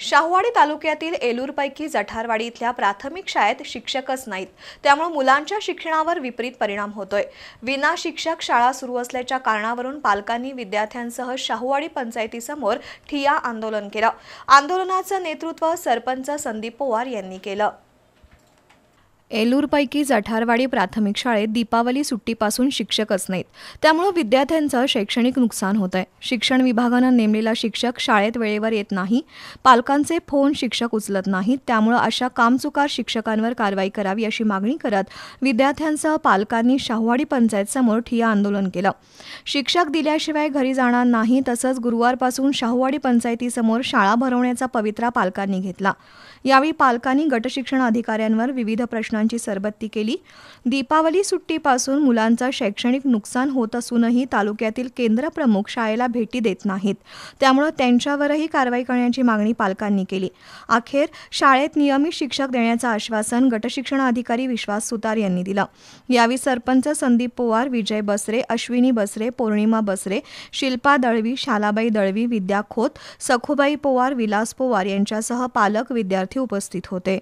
शाहूवाडी तालुक्यातील एलूरपैकी जठारवाडी इथल्या प्राथमिक शाळेत शिक्षकच नाहीत. त्यामुळे मुलांच्या शिक्षणावर विपरीत परिणाम होतोय. विना शिक्षक शाळा सुरू असल्याच्या कारणावरून पालकांनी विद्यार्थ्यांसह शाहूवाडी पंचायतीसमोर ठिया आंदोलन केलं. आंदोलनाचं नेतृत्व सरपंच संदीप पवार यांनी केलं. एलूरपैकी जठारवाडी प्राथमिक शाळेत दीपावली सुट्टीपासून शिक्षकच नाहीत. त्यामुळं विद्यार्थ्यांचं शैक्षणिक नुकसान होत आहे शिक्षण विभागानं नेमलेला शिक्षक शाळेत वेळेवर येत नाही. पालकांचे फोन शिक्षक उचलत नाहीत. त्यामुळं अशा कामचुकार शिक्षकांवर कारवाई करावी अशी मागणी करत विद्यार्थ्यांसह पालकांनी शाहूवाडी पंचायत समोर ठिय्या आंदोलन केलं. शिक्षक दिल्याशिवाय घरी जाणार नाही तसंच गुरुवारपासून शाहूवाडी पंचायतीसमोर शाळा भरवण्याचा पवित्रा पालकांनी घेतला. यावेळी पालकांनी गटशिक्षण अधिकाऱ्यांवर विविध प्रश्न प्रश्नांची सरबत्ती केली. दीपावली सुट्टीपासून मुलांचा शैक्षणिक नुकसान होत असूनही तालुक्यातील केंद्र प्रमुख शाळेला भेटी देत नाहीत. त्यामुळं त्यांच्यावरही कारवाई करण्याची मागणी पालकांनी केली. अखेर शाळेत नियमित शिक्षक देण्याचं आश्वासन गटशिक्षण अधिकारी विश्वास सुतार यांनी दिलं. यावेळी सरपंच संदीप पोवार विजय बसरे अश्विनी बसरे पौर्णिमा बसरे शिल्पा दळवी शालाबाई दळवी विद्या खोत सखुबाई पोवार विलास पोवार यांच्यासह पालक विद्यार्थी उपस्थित होते.